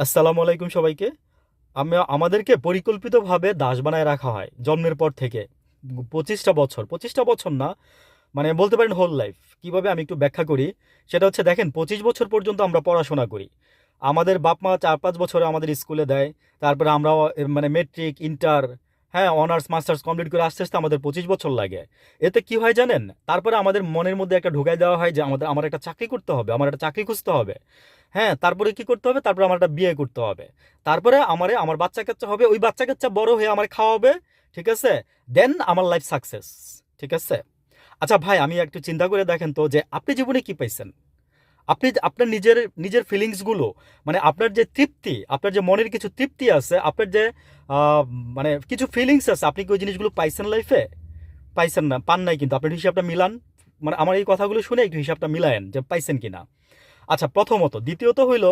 আসসালামু আলাইকুম সবাইকে। আমি, আমাদেরকে পরিকল্পিতভাবে দাস বানায় রাখা হয় জন্মের পর থেকে। পঁচিশটা বছর। পঁচিশটা বছর না মানে বলতে পারেন হোল লাইফ কীভাবে আমি একটু ব্যাখ্যা করি? সেটা হচ্ছে, দেখেন, পঁচিশ বছর পর্যন্ত আমরা পড়াশোনা করি। আমাদের বাপ মা চার পাঁচ বছরে আমাদের স্কুলে দেয়। তারপরে আমরা মানে মেট্রিক ইন্টার হ্যাঁ অনার্স মাস্টার্স কমপ্লিট করে আস্তে আস্তে আমাদের পঁচিশ বছর লাগে। এতে কি হয় জানেন? তারপরে আমাদের মনের মধ্যে একটা ঢুকাই দেওয়া হয় যে আমাদের, আমার একটা চাকরি করতে হবে, আমার একটা চাকরি খুঁজতে হবে। হ্যাঁ তারপরে কি করতে হবে? তারপরে আমার একটা বিয়ে করতে হবে। তারপরে আমারে, আমার বাচ্চা কাচ্চা হবে, ওই বাচ্চা কাচ্চা বড় হয়ে আমার খাওয়াবে, ঠিক আছে? দেন আমার লাইফ সাকসেস ঠিক আছে? আচ্ছা ভাই, আমি একটু চিন্তা করে দেখেন তো যে আপনি জীবনে কি পাইছেন? আপনি আপনার নিজের নিজের ফিলিংসগুলো মানে আপনার যে তৃপ্তি, আপনার যে মনের কিছু তৃপ্তি আছে, আপনার যে মানে কিছু ফিলিংস আছে, আপনি কি ওই জিনিসগুলো পাইছেন লাইফে পাইছেন না, পান নাই কিন্তু। আপনার হিসাবটা মিলান। মানে আমার এই কথাগুলো শুনে একটু হিসাবটা মিলায়েন যে পাইছেন কিনা। আচ্ছা প্রথমত, দ্বিতীয়ত হইল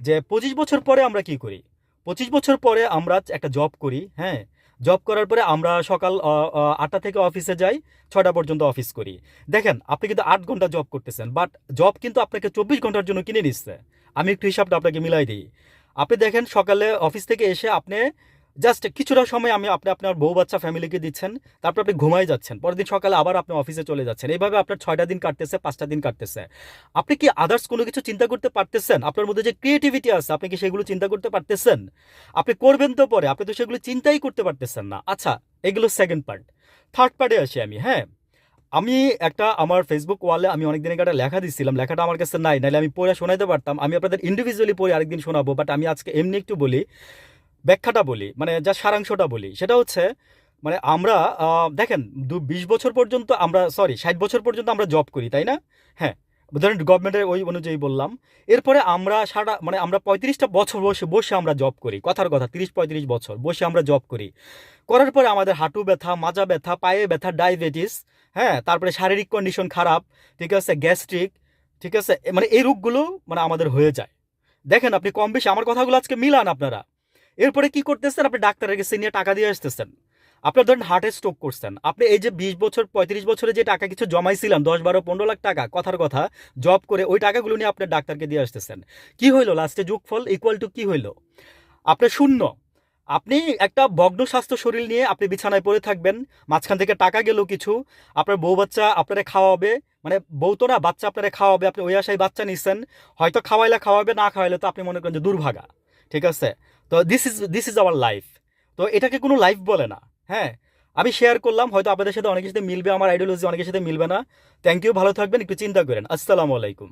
যে পঁচিশ বছর পরে আমরা কি করি? পঁচিশ বছর পরে আমরা একটা জব করি হ্যাঁ? জব করার পরে আমরা সকাল আটটা থেকে অফিসে যাই ছটা পর্যন্ত অফিস করি। দেখেন, আপনি কিন্তু আট ঘণ্টা জব করতেছেন বাট জব কিন্তু আপনাকে চব্বিশ ঘণ্টার জন্য কিনে নিচ্ছে। আমি একটু হিসাবটা আপনাকে মিলাই দিই। আপনি দেখেন সকালে অফিস থেকে এসে আপনি জাস্ট কিছুটা সময় আমি আপনি আপনার বউ বাচ্চা ফ্যামিলিকে দিচ্ছেন, তারপর আপনি ঘুমাই যাচ্ছেন, পরের দিন সকালে আবার আপনি অফিসে চলে যাচ্ছেন। এইভাবে আপনার ছয়টা দিন কাটতেছে, পাঁচটা দিন কাটতেছে। আপনি কি আদার্স কোনো কিছু চিন্তা করতে পারতেছেন? আপনার মধ্যে যে ক্রিয়েটিভিটি আছে, আপনি কি সেগুলো চিন্তা করতে পারতেছেন? আপনি করবেন তো পরে, আপনি তো সেগুলো চিন্তাই করতে পারতেছেন না। আচ্ছা এগুলো সেকেন্ড পার্ট থার্ড পার্টে আসি আমি হ্যাঁ? আমি একটা আমার ফেসবুক ওয়ালে আমি অনেকদিন আগে একটা লেখা দিচ্ছিলাম লেখাটা আমার কাছে নাই, নাহলে আমি পড়ে শোনাইতে পারতাম। আমি আপনাদের ইন্ডিভিজুয়ালি পড়ে আরেকদিন শোনাবো বাট আমি আজকে এমনি একটু বলি ব্যাখ্যাটা বলি মানে যা সারাংশটা বলি, সেটা হচ্ছে মানে আমরা দেখেন, দু, বিশ বছর পর্যন্ত আমরা সরি ষাট বছর পর্যন্ত আমরা জব করি, তাই না? হ্যাঁ ধরেন গভর্নমেন্টের ওই অনুযায়ী বললাম, এরপরে আমরা সারা মানে আমরা পঁয়ত্রিশটা বছর বসে বসে আমরা জব করি, কথার কথা, তিরিশ, পঁয়ত্রিশ বছর বসে আমরা জব করি। করার পরে আমাদের হাঁটু ব্যথা, মাজা ব্যথা, পায়ে ব্যথা ডায়াবেটিস হ্যাঁ তারপরে শারীরিক কন্ডিশন খারাপ, ঠিক আছে গ্যাস্ট্রিক ঠিক আছে মানে এই রোগগুলো মানে আমাদের হয়ে যায়। দেখেন আপনি কম বেশি, আমার কথাগুলো আজকে মিলান আপনারা। এরপরে কি করতেছেন? আপনি ডাক্তারের কাছে নিয়ে টাকা দিয়ে আসতেছেন। আপনার ধরেন হার্টে স্ট্রোক করছেন। আপনি এই যে বিশ বছর, পঁয়ত্রিশ বছরে যে টাকা কিছু জমাইছিলাম, দশ, বারো, পনেরো লাখ টাকা, কথার কথা জব করে ওই টাকাগুলো নিয়ে আপনার ডাক্তারকে দিয়ে আসতেছেন। কি হইল? লাস্টে যোগফল ইকুয়াল টু কি হইল? আপনার শূন্য। আপনি একটা ভগ্ন স্বাস্থ্য শরীর নিয়ে আপনি বিছানায় পড়ে থাকবেন, মাঝখান থেকে টাকা গেল কিছু, আপনার বউ বাচ্চা আপনারা খাওয়াবে মানে বউ তো না, বাচ্চা আপনারা খাওয়াবে, আপনি ওই আশায় বাচ্চা নিচ্ছেন হয়তো খাওয়াইলে খাওয়াবে, না খাওয়াইলে তো আপনি মনে করেন যে দুর্ভাগা। ঠিক আছে? তো this is this is our life তো এটাকে কোনো লাইফ বলে না হ্যাঁ? আমি শেয়ার করলাম, হয়তো আপনাদের সাথে অনেকের সাথে মিলবে, আমার আইডিওলজি অনেকের সাথে মিলবে না। থ্যাংক ইউ ভালো থাকবেন, একটু চিন্তা করেন। আসসালামু আলাইকুম।